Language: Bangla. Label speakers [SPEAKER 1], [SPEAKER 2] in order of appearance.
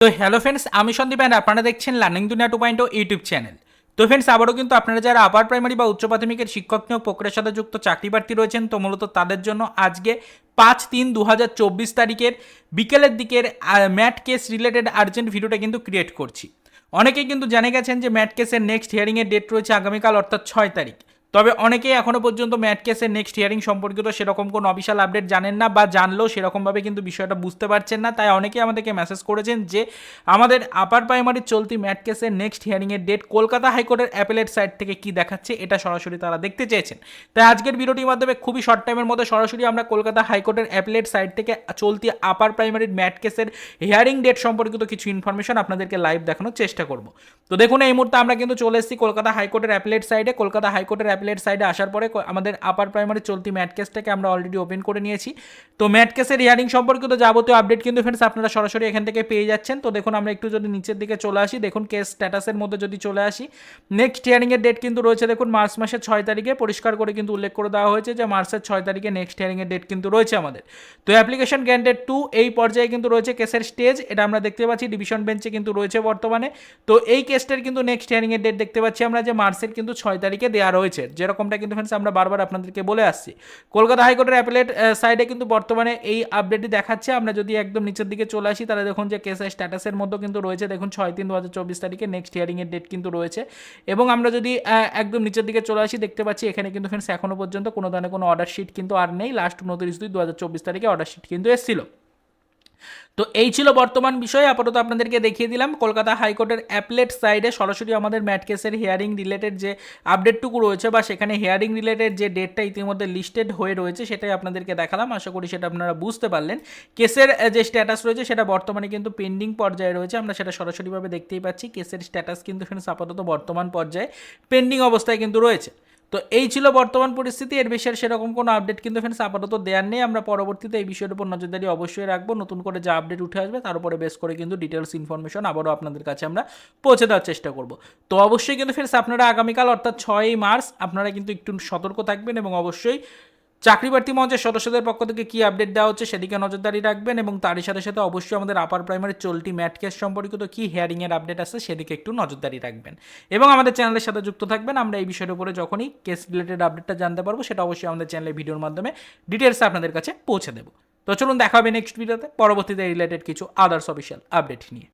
[SPEAKER 1] তো হ্যালো ফ্রেন্ডস আমি সন্দীপ and আপনারা দেখছেন learning Duniya two point YouTube channel তো ফ্রেন্ডস আবারও কিন্তু আপনারা যারা আপার প্রাইমারি বা উচ্চ প্রাথমিকের শিক্ষক নিয়োগ প্রক্রিয়ার সাথে যুক্ত চাকরি প্রার্থী রয়েছেন, তো মূলত তাদের জন্য আজকে পাঁচ তিন দু হাজার চব্বিশ তারিখের বিকেলের দিকের ম্যাট কেস রিলেটেড আর্জেন্ট ভিডিওটা কিন্তু ক্রিয়েট করছি। অনেকেই কিন্তু জেনে গেছেন যে ম্যাট কেসের নেক্সট হিয়ারিংয়ের ডেট রয়েছে আগামীকাল, অর্থাৎ ছয় তারিখ। তবে অনেকেই এখনও পর্যন্ত ম্যাট কেসের নেক্সট হিয়ারিং সম্পর্কিত সেরকম কোনো অফিসিয়াল আপডেট জানেন না বা জানলেও সেরকমভাবে কিন্তু বিষয়টা বুঝতে পারছেন না। তাই অনেকেই আমাদেরকে মেসেজ করেছেন যে আমাদের আপার প্রাইমারির চলতি ম্যাট কেসের নেক্সট হিয়ারিংয়ের ডেট কলকাতা হাইকোর্টের অ্যাপেলেট সাইট থেকে কি দেখাচ্ছে এটা সরাসরি তারা দেখতে চেয়েছেন। তাই আজকের ভিডিওটির মাধ্যমে খুবই শর্ট টাইমের মধ্যে সরাসরি আমরা কলকাতা হাইকোর্টের অ্যাপেলেট সাইট থেকে চলতি আপার প্রাইমারির ম্যাট কেসের হিয়ারিং ডেট সম্পর্কিত কিছু ইনফরমেশন আপনাদেরকে লাইভ দেখানোর চেষ্টা করব। তো দেখুন, এই মুহূর্তে আমরা কিন্তু চলে এসেছি কলকাতা হাইকোর্টের অ্যাপেলেট সাইডে কলকাতা হাইকোর্টের অ্যাপেলেট সাইডে আসার পরে আমাদের আপার প্রাইমারি চলতি ম্যাট কেসটাকে আমরা অলরেডি ওপেন করে নিয়েছি। তো ম্যাট কেসের হিয়ারিং সম্পর্কিত যাবতীয় আপডেট কিন্তু ফ্রেন্ডস আপনারা সরাসরি এখান থেকে পেয়ে যাচ্ছেন। তো দেখুন আমরা একটু যদি নিচের দিকে চলে আসি, দেখুন কেস স্ট্যাটাসের মধ্যে যদি চলে আসি নেক্সট হিয়ারিংয়ের ডেট কিন্তু রয়েছে দেখুন মার্চ মাসের ছয় তারিখে। পরিষ্কার করে কিন্তু উল্লেখ করে দেওয়া হয়েছে যে মার্চের ছয় তারিখে নেক্সট হিয়ারিংয়ের ডেট কিন্তু রয়েছে আমাদের। তো অ্যাপ্লিকেশন গ্যান্ডেড টু এই পর্যায়ে কিন্তু রয়েছে কেসের স্টেজ এটা আমরা দেখতে পাচ্ছি ডিভিশন বেঞ্চে কিন্তু রয়েছে বর্তমানে। তো এই কেসটার কিন্তু নেক্সট হিয়ারিংয়ের ডেট দেখতে পাচ্ছি আমরা যে মার্চের কিন্তু ছয় তারিখে দেওয়া রয়েছে। যেরকমটা কিন্তু ফ্রেন্ডস আমরা বারবার আপনাদেরকে বলে আসছি। কলকাতা হাইকোর্টের অ্যাপেলেট সাইডে কিন্তু বর্তমানে এই আপডেটটি দেখাচ্ছে। আমরা যদি একদম নিচের দিকে চলে আসি, তাহলে দেখুন যে কেসের স্ট্যাটাসের মধ্যে কিন্তু রয়েছে। দেখুন ছয় তিন দু হাজার চব্বিশ তারিখে নেক্সট হিয়ারিংয়ের ডেট কিন্তু রয়েছে। এবং আমরা যদি একদম নিচের দিকে চলে আসি, দেখতে পাচ্ছি এখানে কিন্তু ফ্রেন্ডস এখনও পর্যন্ত কোনো ধরনের কোনো অর্ডার শিট কিন্তু আর নেই। লাস্ট উনত্রিশ দুই দু হাজার চব্বিশ তারিখে অর্ডার শিট কিন্তু এসেছিল। তো এই ছিল বর্তমান বিষয়। আপাতত আপনাদেরকে দেখিয়ে দিলাম। কলকাতা হাইকোর্টের অ্যাপলেট সাইডে সরাসরি আমাদের ম্যাট কেসের হিয়ারিং রিলেটেড যে আপডেটটুকু রয়েছে বা সেখানে হিয়ারিং রিলেটেড যে ডেটটা ইতিমধ্যে লিস্টেড হয়ে রয়েছে সেটাই আপনাদেরকে দেখালাম। আশা করি সেটা আপনারা বুঝতে পারলেন। কেসের যে স্ট্যাটাস রয়েছে সেটা বর্তমানে কিন্তু পেন্ডিং পর্যায়ে রয়েছে। আমরা সেটা সরাসরিভাবে দেখতেই পাচ্ছি। কেসের স্ট্যাটাস কিন্তু আপাতত বর্তমান পর্যায়ে পেন্ডিং অবস্থায় কিন্তু রয়েছে। তো এই ছিল বর্তমান পরিস্থিতি। এর বিষয়ে সেরকম কোনো আপডেট কিন্তু ফ্রেন্ডস আপাতত দেওয়ার নেই। আমরা পরবর্তীতে এই বিষয়ের উপর নজরদারি অবশ্যই রাখব। নতুন করে যা আপডেট উঠে আসবে তার উপরে বেস করে কিন্তু ডিটেলস ইনফরমেশন আবারও আপনাদের কাছে আমরা পৌঁছে দেওয়ার চেষ্টা করব। তো অবশ্যই কিন্তু ফ্রেন্ডস আপনারা আগামীকাল অর্থাৎ ছয়ই মার্চ আপনারা কিন্তু একটু সতর্ক থাকবেন এবং অবশ্যই চাকরি প্রার্থী মঞ্চের সদস্যদের পক্ষ থেকে কী আপডেট দেওয়া হচ্ছে সেদিকে নজরদারি রাখবেন এবং তারই সাথে সাথে অবশ্যই আমাদের আপার প্রাইমারি চলতি ম্যাট কেস সম্পর্কিত কী হিয়ারিংয়ের আপডেট আছে সেদিকে একটু নজরদারি রাখবেন। এবং আমাদের চ্যানেলের সাথে যুক্ত থাকবেন, আমরা এই বিষয়ের উপরে যখনই কেস রিলেটেড আপডেটটা জানতে পারব সেটা অবশ্যই আমাদের চ্যানেলের ভিডিওর মাধ্যমে ডিটেলস আপনাদের কাছে পৌঁছে দেবো। তো চলুন দেখা হবে নেক্সট ভিডিওতে পরবর্তীতে রিলেটেড কিছু আদার্স অফিসিয়াল আপডেট নিয়ে।